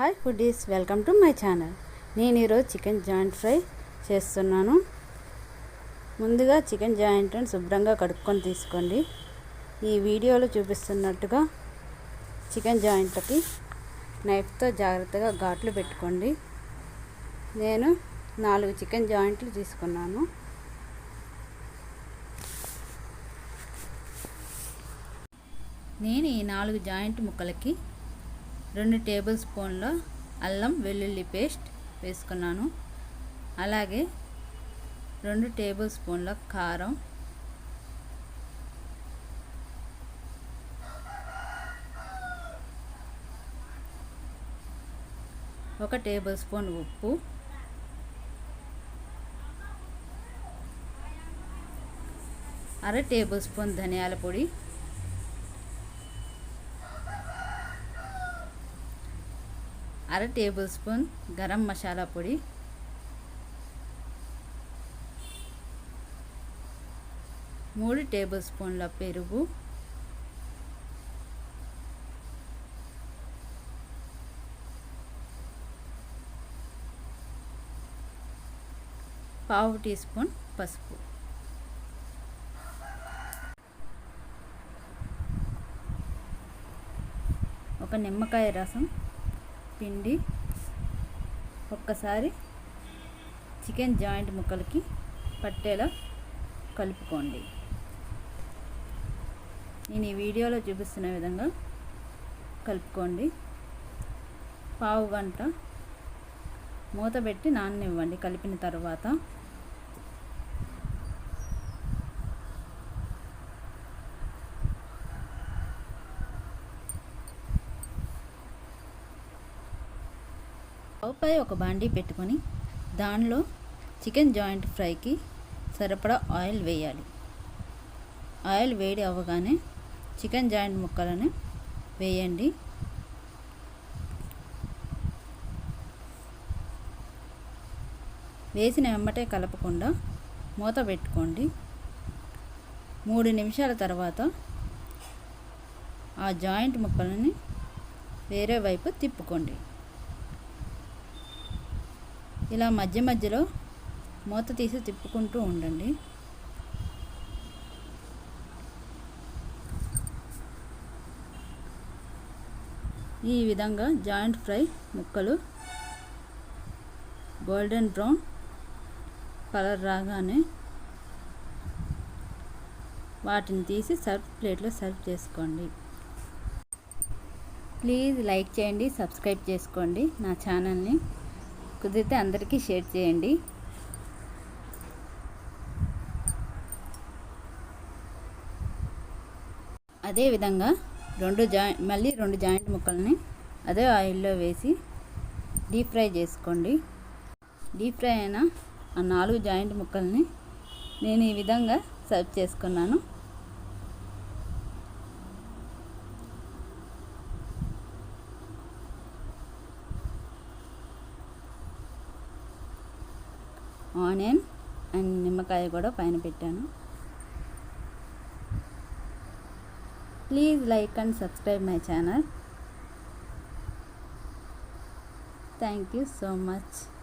Hi foodies welcome to my channel. నేను ఈరోజు chicken joint fry చేస్తున్నాను. ముందుగా చికెన్ జాయింట్ని శుభ్రంగా కడుక్కొని తీసుకోండి. ఈ వీడియోలో చూపిస్తున్నట్టుగా చికెన్ జాయింట్లకి నైఫ్తో జాగ్రత్తగా ఘాట్లు పెట్టుకోండి. నేను నాలుగు చికెన్ జాయింట్లు తీసుకున్నాను. నేను ఈ నాలుగు జాయింట్ ముక్కలకి రెండు టేబుల్ స్పూన్ల అల్లం వెల్లుల్లి పేస్ట్ వేసుకున్నాను. అలాగే రెండు టేబుల్ స్పూన్ల కారం. ఒక టేబుల్ స్పూన్ ఉప్పు. అర టేబుల్ స్పూన్ ధనియాల పొడి. అర టేబుల్ స్పూన్ గరం మసాలా పొడి. మూడు టేబుల్ స్పూన్ల పెరుగు. పావు టీ స్పూన్ పసుపు. ఒక నిమ్మకాయ రసం. పిండి ఒక్కసారి చికెన్ జాయింట్ ముక్కలకి పట్టేలా కలుపుకోండి. నేను ఈ వీడియోలో చూపిస్తున్న విధంగా కలుపుకోండి. పావు గంట మూత పెట్టి నాననివ్వండి. కలిపిన తర్వాత పై ఒక బాండీ పెట్టుకొని దానిలో చికెన్ జాయింట్ ఫ్రైకి సరిపడా ఆయిల్ వేయాలి. ఆయిల్ వేడి అవ్వగానే చికెన్ జాయింట్ ముక్కలను వేయండి. వేసిన వెంబటే కలపకుండా మూత పెట్టుకోండి. మూడు నిమిషాల తర్వాత ఆ జాయింట్ ముక్కలని వేరే వైపు తిప్పుకోండి. ఇలా మధ్య మధ్యలో మూత తీసి తిప్పుకుంటూ ఉండండి. ఈ విధంగా జాయింట్ ఫ్రై ముక్కలు గోల్డెన్ బ్రౌన్ కలర్ రాగానే వాటిని తీసి సర్వ్ ప్లేట్లో సర్వ్ చేసుకోండి. ప్లీజ్ లైక్ చేయండి సబ్స్క్రైబ్ చేసుకోండి నా ఛానల్ని. కుదిరితే అందరికీ షేర్ చేయండి. అదేవిధంగా రెండు జాయింట్ మళ్ళీ రెండు జాయింట్ ముక్కల్ని అదే ఆయిల్లో వేసి డీప్ ఫ్రై చేసుకోండి. డీప్ ఫ్రై అయిన ఆ నాలుగు జాయింట్ ముక్కల్ని నేను ఈ విధంగా సర్వ్ చేసుకున్నాను. ఆనియన్ అండ్ నిమ్మకాయ కూడా పైన పెట్టాను. Please like and subscribe my channel. Thank you so much.